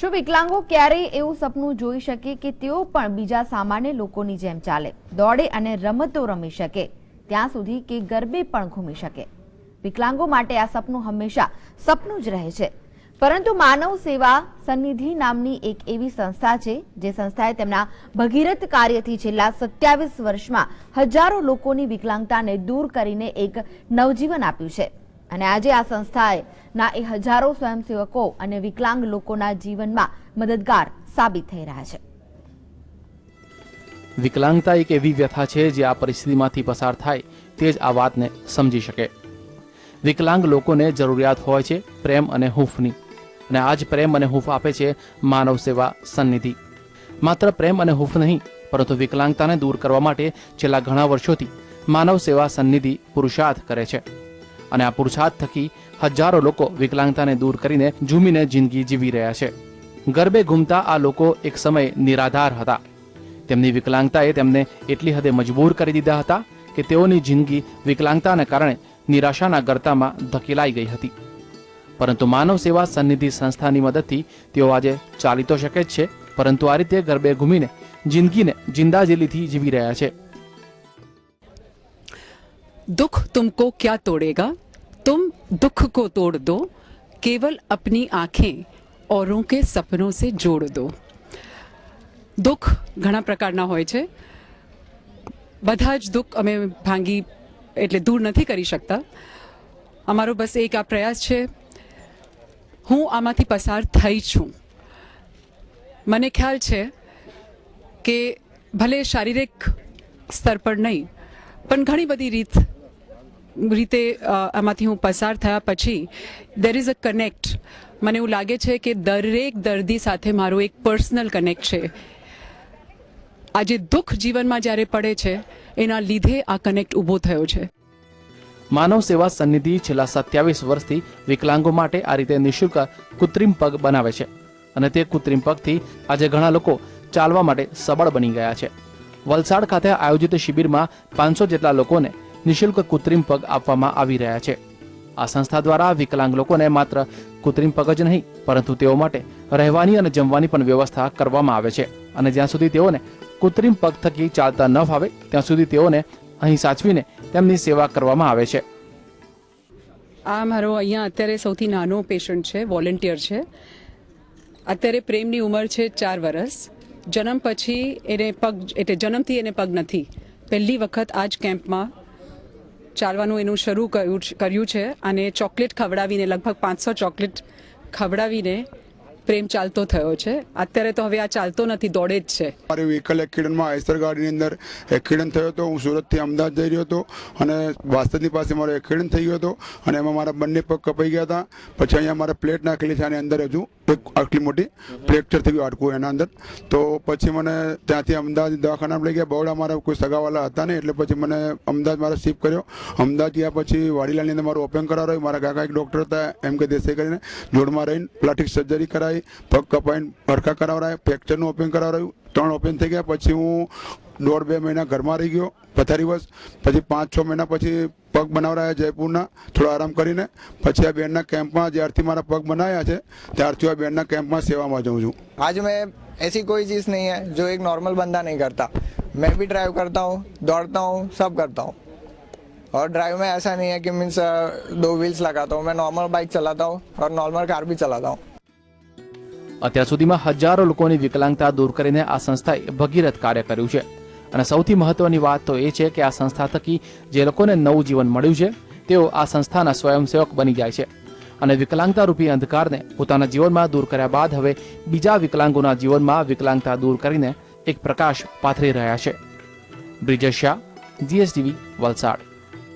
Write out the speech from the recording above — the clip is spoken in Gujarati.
શું વિકલાંગો ક્યારેય એવું સપનું જોઈ શકે કે તેઓ પણ બીજા સામાન્ય લોકોની જેમ ચાલે? દોડે અને રમતો રમી શકે. ત્યાં સુધી કે ગરબે પણ ઘૂમી શકે. વિકલાંગો માટે આ સપનું હંમેશા સપનું જ રહે છે. પરંતુ માનવ સેવા સન્નિધિ નામની એક એવી સંસ્થા છે, જે સંસ્થાએ તેમના ભગીરથ કાર્યથી છેલ્લા સત્યાવીસ વર્ષમાં હજારો લોકોની વિકલાંગતાને દૂર કરીને એક નવજીવન આપ્યું છે. અને આજે આ સંસ્થાએ ના એ હજારો સ્વયંસેવકો અને વિકલાંગ લોકોના જીવનમાં મદદગાર સાબિત થઈ રહ્યા છે. વિકલાંગતા એક એવી વ્યથા છે જે આ પરિસ્થિતિમાંથી પસાર થાય તે જ આ વાતને સમજી શકે. વિકલાંગ લોકોને જરૂરિયાત હોય છે પ્રેમ અને હૂંફની. અને આ જ પ્રેમ અને હૂંફ આપે છે માનવ સેવા સન્નિધિ માત્ર પ્રેમ અને હૂંફ નહીં, પરંતુ વિકલાંગતાને દૂર કરવા માટે છેલ્લા ઘણા વર્ષોથી માનવ સેવા સન્નિધિ પુરુષાર્થ કરે છે. અને આ પુરુષાર્થ થકી હજારો લોકો વિકલાંગતાને દૂર કરીને ઝૂમીને જિંદગી જીવી રહ્યા છે. ગરબે ઘૂમતા આ લોકો એક સમય નિરાધાર હતા. તેમની વિકલાંગતાએ તેમને એટલી હદે મજબૂર કરી દીધા હતા કે તેઓની જિંદગી વિકલાંગતાને કારણે નિરાશાના ગરતામાં ધકેલાઈ ગઈ હતી. પરંતુ માનવ સેવા સન્નિધિ સંસ્થાની મદદથી તેઓ આજે ચાલી તો શકે જ છે, પરંતુ આ રીતે ગરબે ઘૂમીને જિંદગીને જિંદાજેલીથી જીવી રહ્યા છે. दुख तुमको क्या तोड़ेगा तुम दुख को तोड़ दो केवल अपनी आंखें औरों के सपनों से जोड़ दो દુઃખ ઘણા પ્રકારના હોય છે બધા જ દુઃખ અમે ભાંગી એટલે દૂર નથી કરી શકતા અમારો બસ એક આ પ્રયાસ છે હું આમાંથી પસાર થઈ છું મને ખ્યાલ છે કે ભલે શારીરિક સ્તર પર નહીં પણ ઘણી બધી રીત રીતે આમાંથી હું પસાર થયા પછી દેર ઇઝ અ કનેક્ટ મને એવું લાગે છે કે દરેક દર્દી સાથે મારો એક પર્સનલ કનેક્ટ છે. આજે દુઃખ જીવનમાં જ્યારે પડે છે, એના લીધે આ કનેક્ટ ઊભો થયો છે. માનવ સેવા સન્નિધિ છેલ્લા સત્યાવીસ વર્ષથી વિકલાંગો માટે આ રીતે નિઃશુલ્ક કૃત્રિમ પગ બનાવે છે. અને તે કૃત્રિમ પગથી આજે ઘણા લોકો ચાલવા માટે સબળ બની ગયા છે. વલસાડ ખાતે આયોજિત શિબિરમાં પાંચસો જેટલા લોકોને નિઃશુલ્ક કૃત્રિમ પગ આપવામાં આવી રહ્યા છે. આ સંસ્થા દ્વારા વિકલાંગ લોકોને માત્ર કૃત્રિમ પગ જ નહીં, પરંતુ તેઓ માટે રહેવાની અને જમવાની પણ વ્યવસ્થા કરવામાં આવે છે અને જ્યાં સુધી તેઓને કૃત્રિમ પગ થકી ચાલતા ન ફાવે, ત્યાં સુધી તેઓને અહીં સાચવીને તેમની સેવા કરવામાં આવે છે. આ મારો અહીંયા અત્યારે સૌથી નાનો પેશન્ટ છે વોલેન્ટિયર છે. અત્યારે પ્રેમની ઉંમર છે ચાર વર્ષ જન્મ પછી એને પગ, એટલે જન્મથી એને પગ નથી. પહેલી વખત આ જ કેમ્પમાં ચાલવાનું એનું શરૂ કર્યું કર્યું છે અને ચોકલેટ ખવડાવીને લગભગ પાંચસો ચોકલેટ ખવડાવીને પ્રેમ ચાલતો થયો છે. અત્યારે તો હવે આ ચાલતો નથી, દોડે જ છે. મારી વ્હીકલ એક્સિડન્ટમાં આઈસર ગાડીની અંદર એક્સિડન્ટ થયો હતો, હું સુરતથી અમદાવાદ જઈ રહ્યો હતો અને વાસ્તદની પાસે મારો એક્સિડન્ટ થઈ ગયો હતો અને એમાં મારા બંને પગ કપાઈ ગયા હતા. પછી અહીંયા મારે પ્લેટ નાખેલી છે, આની અંદર હજુ એક આટલી મોટી ફ્રેક્ચર થઈ ગયું હાડકું એના અંદર. તો પછી મને ત્યાંથી અમદાવાદ દવાખાનામાં લઈ ગયા. બહોળા મારા કોઈ સગાવાલા હતા નહીં, એટલે પછી મને અમદાવાદ મારે શિફ્ટ કર્યો. અમદાવાદ ગયા પછી વાડીલાલની અંદર મારું ઓપન કરાવ્યું મારા કાકા એક ડૉક્ટર હતા, એમ કે દેસાઈ કરીને જોડમાં રહીને પ્લાસ્ટિક સર્જરી કરાવી. પગ કપાઈને હરખા કરાવડાય ફ્રેક્ચરનું ઓપન કરાવડાયું ત્રણ ઓપન થઈ ગયા પછી હું દોઢ બે મહિના ઘરમાં રહી ગયો પથારી બસ પછી પાંચ છ મહિના પછી પગ બનાવડાયા જયપુરના થોડો આરામ કરીને પછી આ બેનના કેમ્પમાં જ્યારથી મારા પગ બનાવ્યા છે ત્યારથી આ બેનના કેમ્પમાં સેવામાં જાઉં છું आज मैं ऐसी कोई चीज़ नहीं है जो एक नॉर्मल बंदा नहीं करता मैं भी ड्राइव करता हूँ दौड़ता हूँ सब करता हूँ और ड्राइव में ऐसा नहीं है कि मीन्स दो व्हील्स लगाता हूँ मैं नॉर्मल बाइक चलाता हूँ और नॉर्मल कार भी चलाता हूँ અત્યાર સુધીમાં હજારો લોકોની વિકલાંગતા દૂર કરીને આ સંસ્થાએ ભગીરથ કાર્ય કર્યું છે. અને સૌથી મહત્વની વાત તો એ છે કે આ સંસ્થા થકી જે લોકોને નવું જીવન મળ્યું છે, તેઓ આ સંસ્થાના સ્વયંસેવક બની જાય છે. અને વિકલાંગતા રૂપી અંધકારને પોતાના જીવનમાં દૂર કર્યા બાદ હવે બીજા વિકલાંગોના જીવનમાં વિકલાંગતા દૂર કરીને એક પ્રકાશ પાથરી રહ્યા છે. બ્રિજેશ શાહ, જીએસટીવી, વલસાડ.